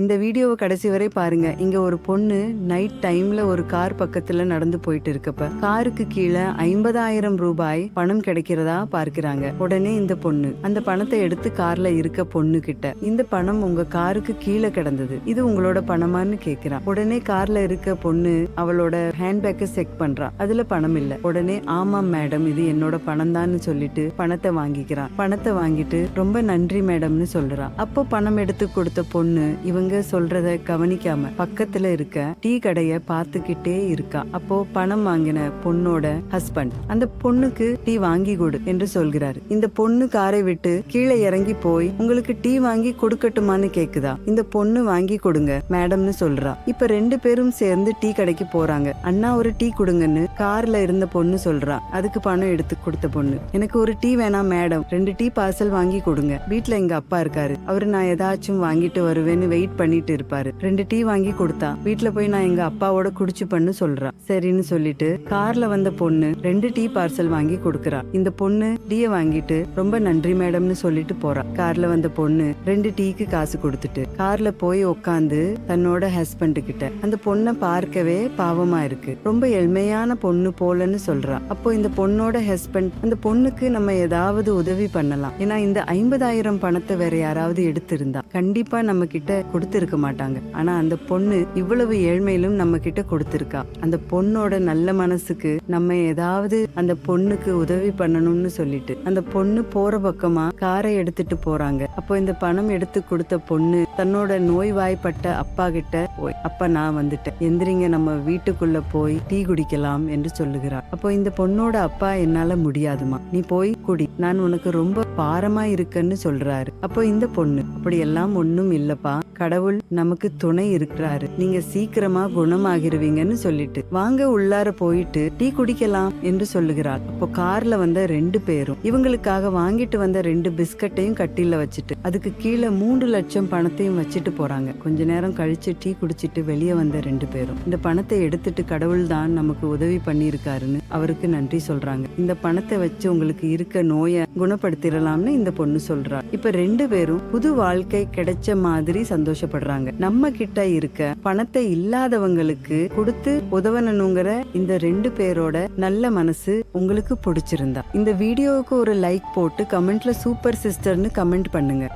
இந்த வீடியோவை கடைசி வரை பாருங்க. இங்க ஒரு பொண்ணு நைட் டைம்ல ஒரு கார் பக்கத்துல நடந்து போயிட்டு இருக்கப்ப காருக்கு கீழே ஐம்பதாயிரம் ரூபாய் பணம் கிடைக்கிறதா பார்க்கிறாங்க. உடனே இந்த பொண்ணு அந்த பணத்தை எடுத்து கார்ல இருக்க பொண்ணு கிட்ட இந்த பணம் உங்க காருக்கு கீழே கிடந்தது. இது உங்களோட பணமான்னு கேக்குறா. உடனே கார்ல இருக்க பொண்ணு அவளோட ஹேண்ட்பேக்கை செக் பண்றா. அதுல பணம் இல்ல. உடனே ஆமாம் மேடம் இது என்னோட பணம் தான் சொல்லிட்டு பணத்தை வாங்கிக்கிறான் பணத்தை வாங்கிட்டு ரொம்ப நன்றி மேடம்னு சொல்றா. அப்போ பணம் எடுத்து கொடுத்த பொண்ணு இவங்க சொல்றத கவனிக்காம பக்கத்துல இருக்க டீ கடைய பார்த்துக்கிட்டே இருக்கா. அப்போ பணம் வாங்கின பொண்ணோட ஹஸ்பண்ட் அந்த பொண்ணுக்கு டீ வாங்கி கொடு என்று சொல்கிறாரு. இந்த பொண்ணு காரை விட்டு கீழே இறங்கி போய் உங்களுக்கு டீ வாங்கி கொடுக்கட்டுமான்னு கேக்குதா? இந்த பொண்ணு வாங்கி கொடுங்க மேடம்னு சொல்றா. இப்ப ரெண்டு பேரும் சேர்ந்து டீ கடைக்கு போறாங்க. அண்ணா ஒரு டீ கொடுங்கன்னு கார்ல இருந்த பொண்ணு சொல்றா. அதுக்கு பணம் எடுத்து கொடுத்த பொண்ணு. எனக்கு ஒரு டீ வேணாம் மேடம் ரெண்டு டீ பார்சல் வாங்கி கொடுங்க. வீட்ல எங்க அப்பா இருக்காரு. அவரு நான் ஏதாச்சும் வாங்கிட்டு வருவேன்னு வெயிட் பண்ணிட்டு இருப்பாரு. ரெண்டு டீ வாங்கி கொடுத்தா வீட்டுல போய் நான் எங்க அப்பாவோட குடிச்சு பண்ணு சொல்றா. சரின்னு சொல்லிட்டு கார்ல வந்த பொண்ணு ரெண்டு டீ பார்சல் வாங்கி கொடுக்கறா. இந்த பொண்ணு டீய வாங்கிட்டு ரொம்ப நன்றி மேடம்னு சொல்லிட்டு போறா. கார்ல வந்த பொண்ணு ரெண்டு டீக்கு காசு கொடுத்துட்டு கார்ல போய் உக்காந்து தன்னோட ஹஸ்பண்ட் கிட்ட அந்த பொண்ணை பார்க்கவே பாவமா இருக்கு. ரொம்ப எளிமையான பொண்ணு போலன்னு சொல்றா. அப்போ இந்த பொண்ணோட ஹஸ்பண்ட் அந்த பொண்ணுக்கு நம்ம ஏதாவது உதவி பண்ணலாம். ஏன்னா இந்த ஐம்பதாயிரம் பணத்தை வேற யாராவது எடுத்திருந்தா கண்டிப்பா நம்ம கிட்ட கொடுத்துருக்க மாட்டாங்க. ஆனா அந்த பொண்ணு இவ்வளவு ஏழ்மையிலும் நம்ம கிட்ட கொடுத்துருக்கா. அந்த பொண்ணோட நல்ல மனசுக்கு நம்ம ஏதாவது அந்த பொண்ணுக்கு உதவி பண்ணணும்னு சொல்லிட்டு அந்த பொண்ணு போற பக்கமா காரை எடுத்துட்டு போறாங்க. அப்போ இந்த பணம் எடுத்து கொடுத்த பொண்ணு தன்னோட நோய்வாய்ப்பட்ட அப்பா கிட்ட அப்பா நான் வந்துட்டேன். எந்திரிங்க நம்ம வீட்டுக்குள்ள போய் டீ குடிக்கலாம் என்று சொல்லுகிறார். அப்போ இந்த பொண்ணோட அப்பா என்னால முடியாதுமா நீ போய் குடி. நான் உனக்கு ரொம்ப பாரமா இருக்கன்னு சொல்றாரு. அப்போ இந்த பொண்ணு அப்படி எல்லாம் ஒண்ணும் இல்லப்பா. கடவுள் நமக்கு துணை இருக்கிறாரு. நீங்க சீக்கிரமா குணமாகிருவீங்கன்னு சொல்லிட்டு. வாங்க உள்ளார போயிட்டு டீ குடிக்கலாம் என்று சொல்லுகிறார் அப்போ கார்ல வந்த ரெண்டு பேரும் இவங்களுக்காக வாங்கிட்டு வந்த ரெண்டு பிஸ்கட்டையும் கட்டில வச்சுட்டு அதுக்கு கீழே மூன்று லட்சம் பணத்தையும் வச்சுட்டு போறாங்க. கொஞ்ச நேரம் கழிச்சு டீ குடிச்சிட்டு வெளியே வந்த ரெண்டு பேரும். இந்த பணத்தை எடுத்துட்டு கடவுள் தான் நமக்கு உதவி பண்ணியிருக்காருன்னு அவருக்கு நன்றி சொல்றாங்க. இந்த பணத்தை வச்சு உங்களுக்கு இருக்க நோயை குணப்படுத்திடலாம்னு இந்த பொண்ணு சொல்றா. இப்ப ரெண்டு பேரும் புது வாழ்க்கை கிடைச்ச மாதிரி சந்தோஷம் சந்தோஷப்படுறாங்க நம்ம கிட்ட இருக்க பணத்தை இல்லாதவங்களுக்கு கொடுத்து உதவணுங்கிற இந்த ரெண்டு பேரோட நல்ல மனசு உங்களுக்கு பிடிச்சிருந்தா. இந்த வீடியோவுக்கு ஒரு லைக் போட்டு கமெண்ட்ல சூப்பர் சிஸ்டர்னு கமெண்ட் பண்ணுங்க.